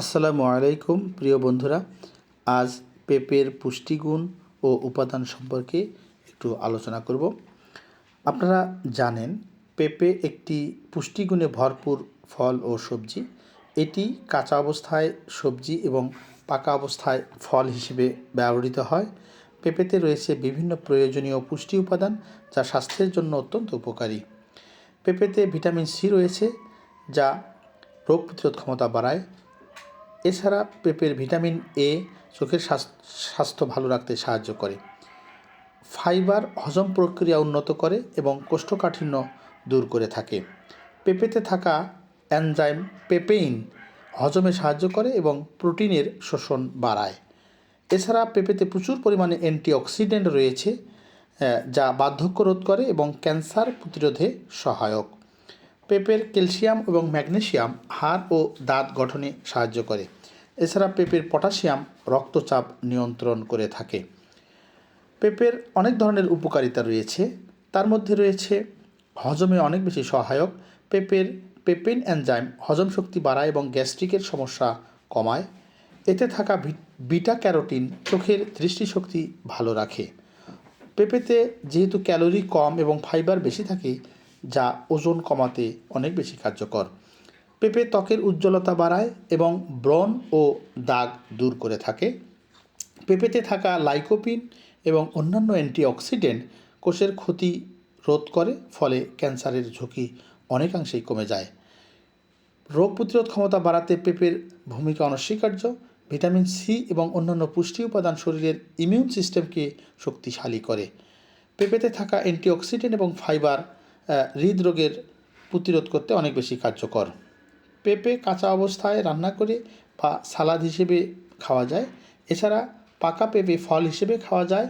আসসালামু আলাইকুম, প্রিয় বন্ধুরা। আজ পেঁপের পুষ্টিগুণ ও উপাদান সম্পর্কে একটু আলোচনা করব। আপনারা জানেন, পেঁপে একটি পুষ্টিগুণে ভরপুর ফল ও সবজি। এটি কাঁচা অবস্থায় সবজি এবং পাকা অবস্থায় ফল হিসেবে ব্যবহৃত হয়। পেঁপেতে রয়েছে বিভিন্ন প্রয়োজনীয় পুষ্টি উপাদান যা স্বাস্থ্যের জন্য অত্যন্ত উপকারী। পেঁপেতে ভিটামিন সি রয়েছে, যা রোগ প্রতিরোধ ক্ষমতা বাড়ায়। এছাড়া পেঁপের ভিটামিন এ চোখের স্বাস্থ্য ভালো রাখতে সাহায্য করে। ফাইবার হজম প্রক্রিয়া উন্নত করে এবং কোষ্ঠকাঠিন্য দূর করে থাকে। পেঁপেতে থাকা অ্যানজাইম পেপেইন হজমে সাহায্য করে এবং প্রোটিনের শোষণ বাড়ায়। এছাড়া পেঁপেতে প্রচুর পরিমাণে অ্যান্টিঅক্সিডেন্ট রয়েছে যা বার্ধক্য রোধ করে এবং ক্যান্সার প্রতিরোধে সহায়ক। পেঁপের ক্যালসিয়াম এবং ম্যাগনেসিয়াম, হাড় ও দাঁত গঠনে সাহায্য করে। এছাড়া পেঁপের পটাশিয়াম রক্তচাপ নিয়ন্ত্রণ করে থাকে। পেঁপের অনেক ধরনের উপকারিতা রয়েছে। তার মধ্যে রয়েছে হজমে অনেক বেশি সহায়ক। পেঁপের পেপেন এনজাইম হজম শক্তি বাড়ায় এবং গ্যাস্ট্রিকের সমস্যা কমায়। এতে থাকা বিটা ক্যারোটিন চোখের দৃষ্টিশক্তি ভালো রাখে। পেঁপেতে যেহেতু ক্যালোরি কম এবং ফাইবার বেশি থাকে যা ওজন কমাতে অনেক বেশি কার্যকর। পেঁপে ত্বকের উজ্জ্বলতা বাড়ায় এবং ব্রণ ও দাগ দূর করে থাকে। পেঁপেতে থাকা লাইকোপিন এবং অন্যান্য অ্যান্টিঅক্সিডেন্ট কোষের ক্ষতি রোধ করে, ফলে ক্যান্সারের ঝুঁকি অনেকাংশেই কমে যায়। রোগ প্রতিরোধ ক্ষমতা বাড়াতে পেঁপের ভূমিকা অনস্বীকার্য। ভিটামিন সি এবং অন্যান্য পুষ্টি উপাদান শরীরের ইমিউন সিস্টেমকে শক্তিশালী করে। পেঁপেতে থাকা অ্যান্টিঅক্সিডেন্ট এবং ফাইবার হৃদরোগের প্রতিরোধ করতে অনেক বেশি কার্যকর। পেঁপে কাঁচা অবস্থায় রান্না করে বা সালাদ হিসেবে খাওয়া যায়। এছাড়া পাকা পেঁপে ফল হিসেবে খাওয়া যায়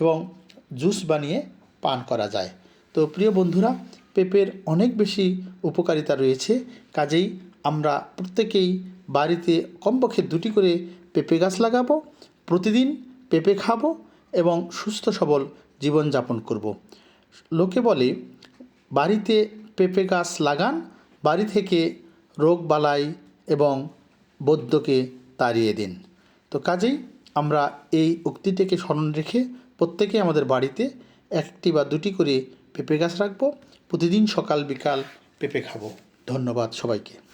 এবং জুস বানিয়ে পান করা যায়। তো প্রিয় বন্ধুরা, পেঁপের অনেক বেশি উপকারিতা রয়েছে। কাজেই আমরা প্রত্যেকেই বাড়িতে কমপক্ষে দুটি করে পেঁপে গাছ লাগাবো, প্রতিদিন পেঁপে খাব এবং সুস্থ সবল জীবনযাপন করব। লোকে বলে বাড়িতে পেঁপে গাছ লাগান, বাড়ি থেকে রোগ বালাই এবং বৈদ্যকে তাড়িয়ে দিন। তো কাজেই আমরা এই উক্তিটিকে স্মরণ রেখে প্রত্যেকে আমাদের বাড়িতে একটি বা দুটি করে পেঁপে গাছ রাখব। প্রতিদিন সকাল বিকাল পেঁপে খাব। ধন্যবাদ সবাইকে।